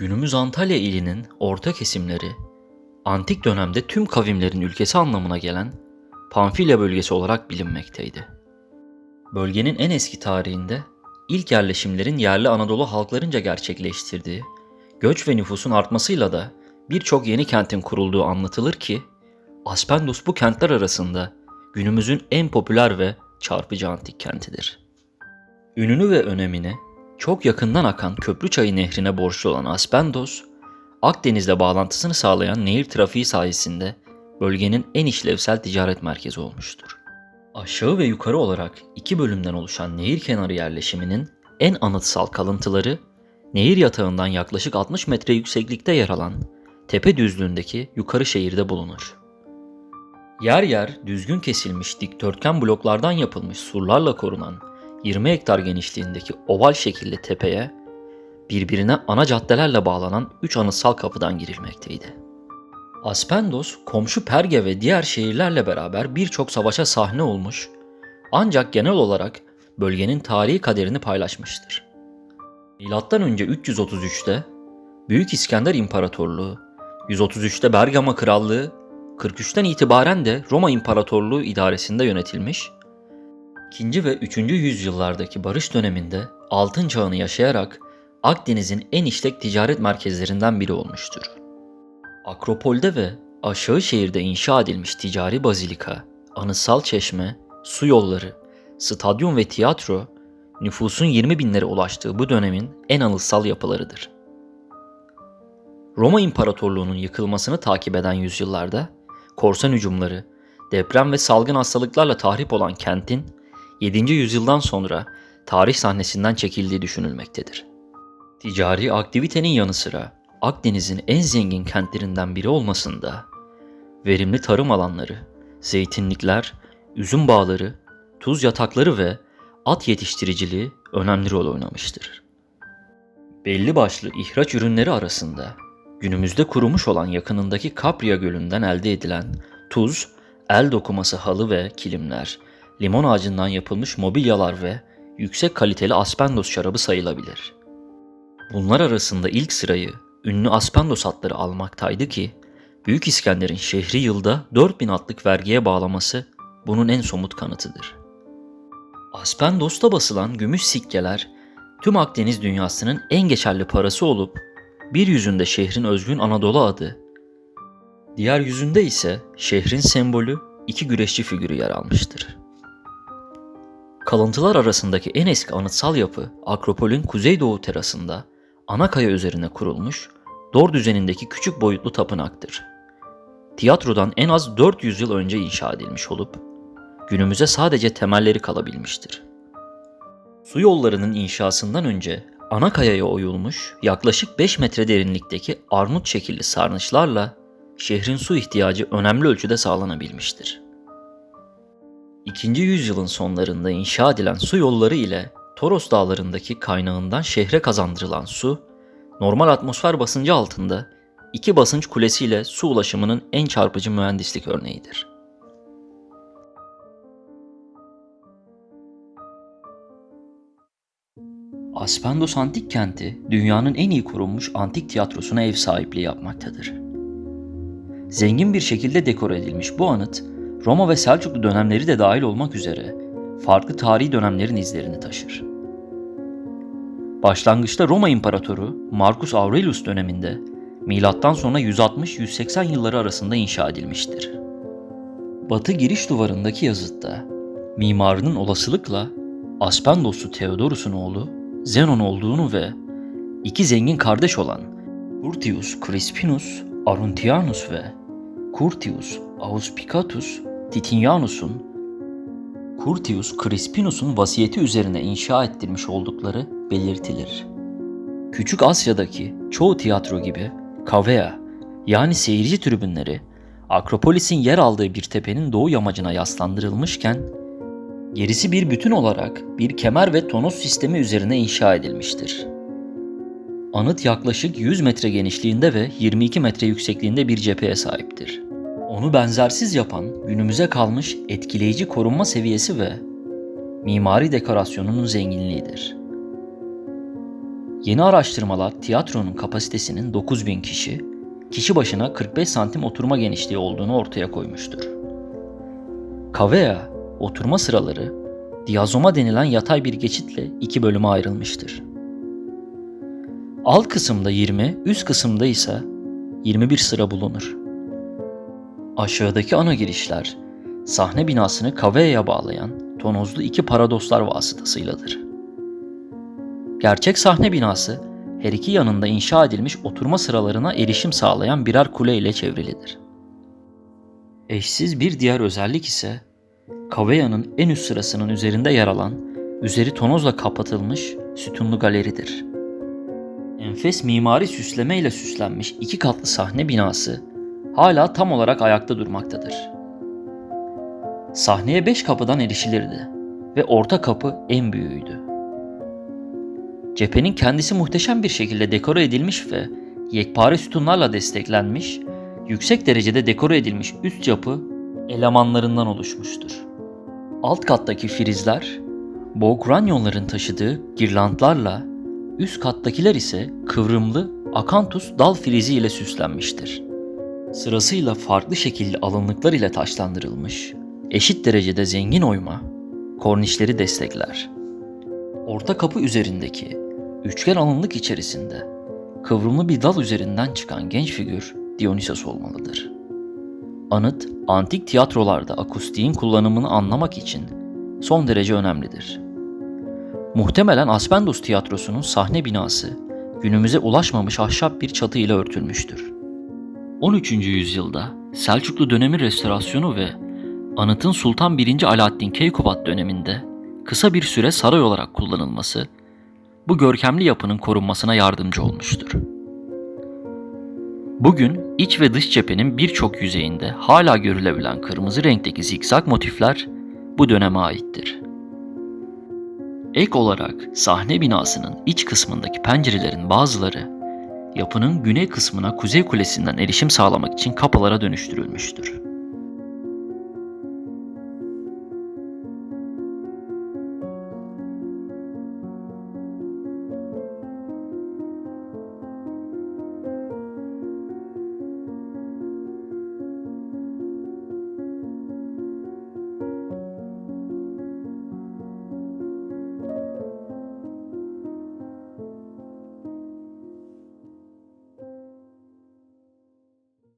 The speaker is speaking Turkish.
Günümüz Antalya ilinin orta kesimleri, antik dönemde tüm kavimlerin ülkesi anlamına gelen Pamfilya bölgesi olarak bilinmekteydi. Bölgenin en eski tarihinde ilk yerleşimlerin yerli Anadolu halklarınca gerçekleştirdiği, göç ve nüfusun artmasıyla da birçok yeni kentin kurulduğu anlatılır ki, Aspendos bu kentler arasında günümüzün en popüler ve çarpıcı antik kentidir. Ününü ve önemini çok yakından akan Köprüçayı Nehri'ne borçlu olan Aspendos, Akdeniz'le bağlantısını sağlayan nehir trafiği sayesinde bölgenin en işlevsel ticaret merkezi olmuştur. Aşağı ve yukarı olarak iki bölümden oluşan nehir kenarı yerleşiminin en anıtsal kalıntıları, nehir yatağından yaklaşık 60 metre yükseklikte yer alan tepe düzlüğündeki yukarı şehirde bulunur. Yer yer düzgün kesilmiş dikdörtgen bloklardan yapılmış surlarla korunan 20 hektar genişliğindeki oval şekilli tepeye birbirine ana caddelerle bağlanan 3 anıtsal kapıdan girilmekteydi. Aspendos, komşu Perge ve diğer şehirlerle beraber birçok savaşa sahne olmuş ancak genel olarak bölgenin tarihi kaderini paylaşmıştır. Milattan önce 333'te Büyük İskender İmparatorluğu, 133'te Bergama Krallığı, 43'ten itibaren de Roma İmparatorluğu idaresinde yönetilmiş 2. ve 3. yüzyıllardaki barış döneminde altın çağını yaşayarak Akdeniz'in en işlek ticaret merkezlerinden biri olmuştur. Akropol'de ve aşağı şehirde inşa edilmiş ticari bazilika, anıtsal çeşme, su yolları, stadyum ve tiyatro, nüfusun 20 binlere ulaştığı bu dönemin en anıtsal yapılarıdır. Roma İmparatorluğu'nun yıkılmasını takip eden yüzyıllarda korsan hücumları, deprem ve salgın hastalıklarla tahrip olan kentin 7. yüzyıldan sonra tarih sahnesinden çekildiği düşünülmektedir. Ticari aktivitenin yanı sıra Akdeniz'in en zengin kentlerinden biri olmasında verimli tarım alanları, zeytinlikler, üzüm bağları, tuz yatakları ve at yetiştiriciliği önemli rol oynamıştır. Belli başlı ihraç ürünleri arasında günümüzde kurumuş olan yakınındaki Capria Gölü'nden elde edilen tuz, el dokuması halı ve kilimler, limon ağacından yapılmış mobilyalar ve yüksek kaliteli Aspendos şarabı sayılabilir. Bunlar arasında ilk sırayı ünlü Aspendos atları almaktaydı ki Büyük İskender'in şehri yılda 4000 atlık vergiye bağlaması bunun en somut kanıtıdır. Aspendos'ta basılan gümüş sikkeler tüm Akdeniz dünyasının en geçerli parası olup bir yüzünde şehrin özgün Anadolu adı, diğer yüzünde ise şehrin sembolü iki güreşçi figürü yer almıştır. Kalıntılar arasındaki en eski anıtsal yapı Akropol'ün kuzeydoğu terasında ana kaya üzerine kurulmuş dor düzenindeki küçük boyutlu tapınaktır. Tiyatrodan en az 400 yıl önce inşa edilmiş olup günümüze sadece temelleri kalabilmiştir. Su yollarının inşasından önce ana kayaya oyulmuş yaklaşık 5 metre derinlikteki armut şekilli sarnıçlarla şehrin su ihtiyacı önemli ölçüde sağlanabilmiştir. 2. yüzyılın sonlarında inşa edilen su yolları ile Toros dağlarındaki kaynağından şehre kazandırılan su, normal atmosfer basıncı altında iki basınç kulesiyle su ulaşımının en çarpıcı mühendislik örneğidir. Aspendos Antik Kenti, dünyanın en iyi korunmuş antik tiyatrosuna ev sahipliği yapmaktadır. Zengin bir şekilde dekor edilmiş bu anıt, Roma ve Selçuklu dönemleri de dahil olmak üzere farklı tarihi dönemlerin izlerini taşır. Başlangıçta Roma İmparatoru Marcus Aurelius döneminde milattan sonra 160-180 yılları arasında inşa edilmiştir. Batı giriş duvarındaki yazıtta mimarının olasılıkla Aspendoslu Theodorus'un oğlu Zenon olduğunu ve iki zengin kardeş olan Curtius Crispinus Aruntianus ve Curtius Auspicatus Titianus'un Curtius Crispinus'un vasiyeti üzerine inşa ettirmiş oldukları belirtilir. Küçük Asya'daki çoğu tiyatro gibi kavea yani seyirci tribünleri Akropolis'in yer aldığı bir tepenin doğu yamacına yaslandırılmışken gerisi bir bütün olarak bir kemer ve tonos sistemi üzerine inşa edilmiştir. Anıt yaklaşık 100 metre genişliğinde ve 22 metre yüksekliğinde bir cepheye sahiptir. Onu benzersiz yapan günümüze kalmış etkileyici korunma seviyesi ve mimari dekorasyonunun zenginliğidir. Yeni araştırmalar tiyatronun kapasitesinin 9000 kişi, kişi başına 45 santim oturma genişliği olduğunu ortaya koymuştur. Kavea, oturma sıraları, diazoma denilen yatay bir geçitle iki bölüme ayrılmıştır. Alt kısımda 20, üst kısımda ise 21 sıra bulunur. Aşağıdaki ana girişler sahne binasını kavea'ya bağlayan tonozlu iki paradoslar vasıtasıyladır. Gerçek sahne binası her iki yanında inşa edilmiş oturma sıralarına erişim sağlayan birer kule ile çevrilidir. Eşsiz bir diğer özellik ise kavea'nın en üst sırasının üzerinde yer alan, üzeri tonozla kapatılmış sütunlu galeridir. Enfes mimari süsleme ile süslenmiş iki katlı sahne binası hala tam olarak ayakta durmaktadır. Sahneye beş kapıdan erişilirdi ve orta kapı en büyüğüydü. Cephenin kendisi muhteşem bir şekilde dekore edilmiş ve yekpare sütunlarla desteklenmiş, yüksek derecede dekore edilmiş üst yapı elemanlarından oluşmuştur. Alt kattaki frizler, Bogranyonların taşıdığı girlandlarla, üst kattakiler ise kıvrımlı akantus dal frizi ile süslenmiştir. Sırasıyla farklı şekilli alınlıklar ile taşlandırılmış, eşit derecede zengin oyma, kornişleri destekler. Orta kapı üzerindeki üçgen alınlık içerisinde kıvrımlı bir dal üzerinden çıkan genç figür Dionysos olmalıdır. Anıt, antik tiyatrolarda akustiğin kullanımını anlamak için son derece önemlidir. Muhtemelen Aspendos tiyatrosunun sahne binası günümüze ulaşmamış ahşap bir çatı ile örtülmüştür. 13. yüzyılda Selçuklu dönemi restorasyonu ve anıtın Sultan 1. Alaaddin Keykubat döneminde kısa bir süre saray olarak kullanılması bu görkemli yapının korunmasına yardımcı olmuştur. Bugün iç ve dış cephenin birçok yüzeyinde hala görülebilen kırmızı renkteki zikzak motifler bu döneme aittir. Ek olarak sahne binasının iç kısmındaki pencerelerin bazıları yapının güney kısmına kuzey kulesinden erişim sağlamak için kapılara dönüştürülmüştür.